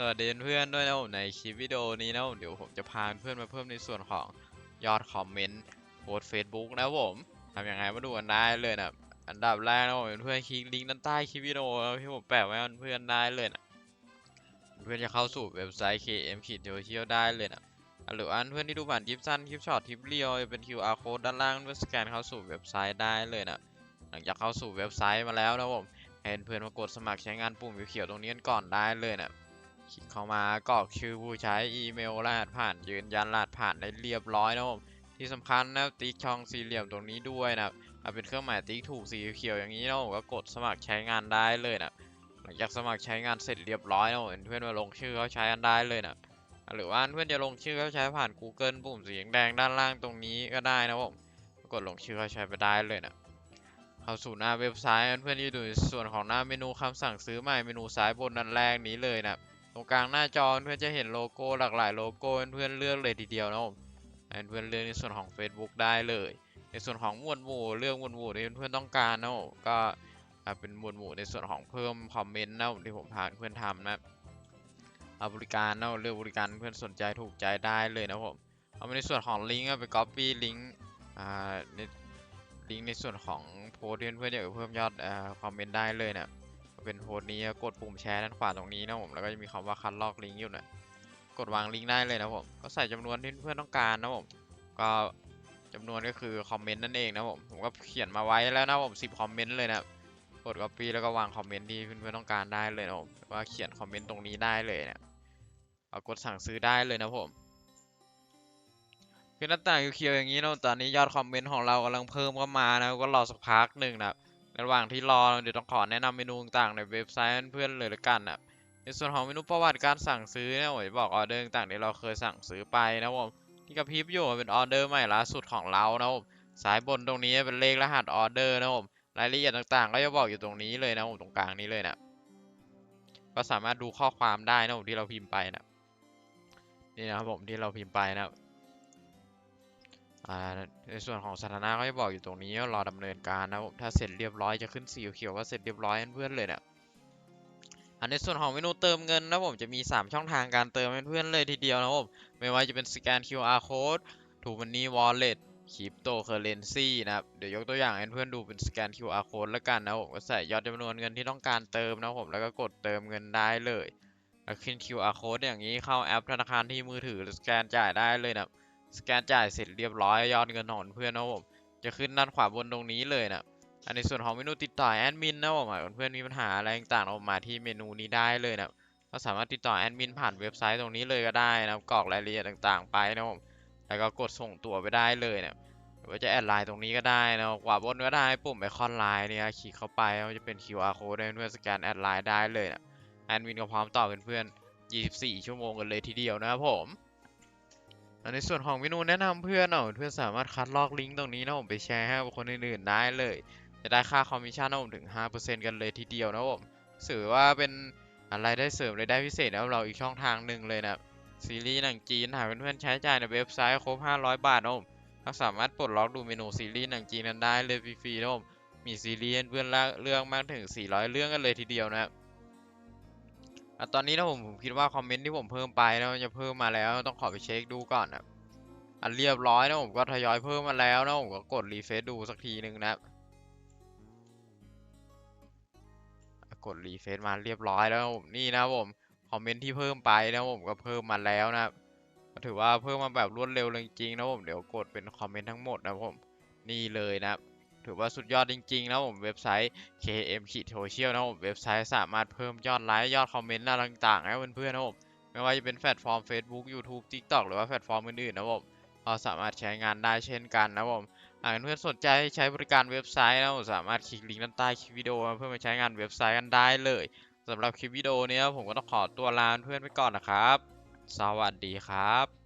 สวัสดีเพื่อนด้วยนะผมในคลิปวิดีโอนี้นะผมเดี๋ยวผมจะพาเพื่อนมาเพิ่มในส่วนของยอดคอมเมนต์โพสเฟซบุ๊กนะผมทำยังไงมาดูกันได้เลยนะอันดับแรกนะผมเพื่อนคลิกลิงก์ด้านใต้คลิปวิดีโอที่ผมแปะไว้ให้เพื่อนได้เลยนะเพื่อนจะเข้าสู่เว็บไซต์ KM ขีดโซเชียลได้เลยนะหรือว่าเพื่อนที่ดูผ่านคลิปสั้นคลิปช็อตคลิปเรียวจะเป็น QR code ด้านล่างเพื่อสแกนเข้าสู่เว็บไซต์ได้เลยนะหลังจากเข้าสู่เว็บไซต์มาแล้วนะผมให้เพื่อนมากดสมัครใช้งานปุ่มเขียวตรงนี้ก่อนได้เลยนะ คลิกเข้ามากรอกชื่อผู้ใช้อีเมลรหัสผ่านยืนยันรหัสผ่านได้เรียบร้อยนะผมที่สำคัญนะติ๊กช่องสี่เหลี่ยมตรงนี้ด้วยนะเอาเป็นเครื่องหมายติ๊กถูกสีเขียวอย่างนี้นะผมก็กดสมัครใช้งานได้เลยนะหลังจากสมัครใช้งานเสร็จเรียบร้อยนะผมเพื่อนมาลงชื่อเขาใช้กันได้เลยนะหรือว่าเพื่อนจะลงชื่อเขาใช้ผ่าน Google ปุ่มสีแดงด้านล่างตรงนี้ก็ได้นะผมกดลงชื่อเขาใช้ไปได้เลยนะเข้าสู่หน้าเว็บไซต์เพื่อนๆที่อยู่ในส่วนของหน้าเมนูคำสั่งซื้อใหม่เมนูซ้ายบนด้านแรกนี้เลยนะ ตรงกลางหน้าจอเพื่อนจะเห็นโลโก้หลากหลายโลโก้เพื่อนเลือกเลยทีเดียวนะผมเพื่อนเลือกในส่วนของ Facebook ได้เลย ในส่วนของหมวดหมู่เลือกหมวดหมู่ที่เพื่อนต้องการนะก็เป็นหมวดหมู่ในส่วนของเพิ่มคอมเมนต์นะที่ผมพาเพื่อนทำนะเอาบริการเนาะเลือกบริการเพื่อนสนใจถูกใจได้เลยนะผมเอาในส่วนของลิงก์อะไป copy ลิงก์อ่าในลิงก์ในส่วนของโพสต์ที่เพื่อนอยากจะเพิ่มยอดอ่อคอมเมนต์ได้เลยนะ เป็นโพสต์นี้กดปุ่มแชร์ด้านขวาตรงนี้นะผมแล้วก็จะมีคำว่าคัดลอกลิงก์อยู่นะกดวางลิงก์ได้เลยนะผมก็ใส่จำนวนที่เพื่อนต้องการนะผมก็จำนวนก็คือคอมเมนต์นั่นเองนะผมผมก็เขียนมาไว้แล้วนะผม10คอมเมนต์เลยนะกด copy แล้วก็วางคอมเมนต์ที่เพื่อนๆต้องการได้เลยนะผมว่าเขียนคอมเมนต์ตรงนี้ได้เลยเนะเอากดสั่งซื้อได้เลยนะผมคือหน้าต่างเขียวๆอย่างนี้นะตอนนี้ยอดคอมเมนต์ของเรากำลังเพิ่มเข้ามานะก็รอสักพักหนึ่งนะค รับระหว่างที่รอเดี๋ยวต้องขอแนะนำเมนูต่างๆในเว็บไซต์เพื่อนๆเลยละกันนะในส่วนของเมนูประวัติการสั่งซื้อเนี่ยผมจะบอกออเดอร์ต่างๆที่เราเคยสั่งซื้อไปนะผมที่กระพริบอยู่เป็นออเดอร์ใหม่ล่าสุดของเรานะผมสายบนตรงนี้เป็นเลขรหัสออเดอร์นะผมรายละเอียดต่างๆ ก็จะบอกอยู่ตรงนี้เลยนะผมตรงกลางนี้เลยนะก็สามารถดูข้อความได้นะผมที่เราพิมพ์ไปนะนี่นะครับผมที่เราพิมพ์ไปนะครับอ่า ในส่วนของสถานะก็จะบอกอยู่ตรงนี้ว่ารอดำเนินการนะผมถ้าเสร็จเรียบร้อยจะขึ้นสีเขียวว่าเสร็จเรียบร้อยเพื่อนเลยเนี่ยอันในส่วนของเมนูเติมเงินนะผมจะมี 3 ช่องทางการเติมเพื่อนเลยทีเดียวนะผมไม่ว่าจะเป็นสแกน QR code ถูกมันนี่ wallet คริปโตเคอเรนซีนะครับเดี๋ยวยกตัวอย่างให้เพื่อนดูเป็นสแกน QR code แล้วกันนะผมก็ใส่ยอดจำนวนเงินที่ต้องการเติมนะผมแล้วก็กดเติมเงินได้เลยแล้วขึ้น QR code อย่างนี้เข้าแอปธนาคารที่มือถือหรือสแกนจ่ายได้เลยนะ สแกนจ่ายเสร็จเรียบร้อยยอดเงินของเพื่อนนะผมจะขึ้นด้านขวาบนตรงนี้เลยนะอันในส่วนของเมนูติดต่อแอดมินนะผมหากเพื่อนมีปัญหาอะไรต่างๆออกมาที่เมนูนี้ได้เลยนะก็สามารถติดต่อแอดมินผ่านเว็บไซต์ตรงนี้เลยก็ได้นะกรอกรายละเอียดต่างๆ ไปนะผมแล้วก็กดส่งตัวไปได้เลยนะหรือว่าจะแอดไลน์ตรงนี้ก็ได้นะขวาบนก็ได้ปุ่มไอคอนไลน์เนี่ยคลิกเข้าไปมันจะเป็น QR code ให้เพื่อนสแกนแอดไลน์ได้เลยนะแอดมินก็พร้อมตอบเพื่อน24 ชั่วโมงกันเลยทีเดียวนะครับผม ในส่วนของเมนูแนะนำเพื่อนเนาะเพื่อนสามารถคัดลอกลิงก์ตรงนี้นะผมไปแชร์ให้คนอื่นๆได้เลย จะได้ค่าคอมมิชชั่นนะผมถึง 5%กันเลยทีเดียวนะผมถือว่าเป็นอะไรได้เสริมรายได้พิเศษนะเราอีกช่องทางหนึ่งเลยนะซีรีส์หนังจีนหากเพื่อนๆใช้จ่ายในเว็บไซต์ครบ 500 บาทนะผมก็สามารถปลดล็อกดูเมนูซีรีส์หนังจีนนั้นได้เลยฟรีๆนะผมมีซีรีส์เพื่อนเลือกมากถึง 400 เรื่องกันเลยทีเดียวนะครับ อะตอนนี้นะผมผมคิดว่าคอมเมนต์ที่ผมเพิ่มไปนะมันจะเพิ่มมาแล้วต้องขอไปเช็คดูก่อนนะอันเรียบร้อยนะผมก็ทยอยเพิ่มมาแล้วนะผมก็กดรีเฟซดูสักทีหนึ่งนะครับกดรีเฟซมาเรียบร้อยแล้วผมนี่นะผมคอมเมนต์ที่เพิ่มไปนะผมก็เพิ่มมาแล้วนะครับก็ถือว่าเพิ่มมาแบบรวดเร็วเลยจริงๆนะผมเดี๋ยวกดเป็นคอมเมนต์ทั้งหมดนะผมนี่เลยนะครับ ถือว่าสุดยอดจริงๆนะผมเว็บไซต์ KM ขีดโซเชียลนะผมเว็บไซต์สามารถเพิ่มยอดไลค์ยอดคอมเมนต์อะไรต่างๆให้เพื่อนๆนะผมไม่ว่าจะเป็นแพลตฟอร์ม Facebook YouTube TikTok หรือว่าแพลตฟอร์มอื่นๆนะผมก็สามารถใช้งานได้เช่นกันนะผมหากเพื่อนสนใจใช้บริการเว็บไซต์นะผมสามารถคลิกลิงก์ด้านใต้คลิปวิดีโอเพื่อมาใช้งานเว็บไซต์กันได้เลยสำหรับคลิปวิดีโอนี้ผมก็ต้องขอตัวลาเพื่อนไปก่อนนะครับ สวัสดีครับ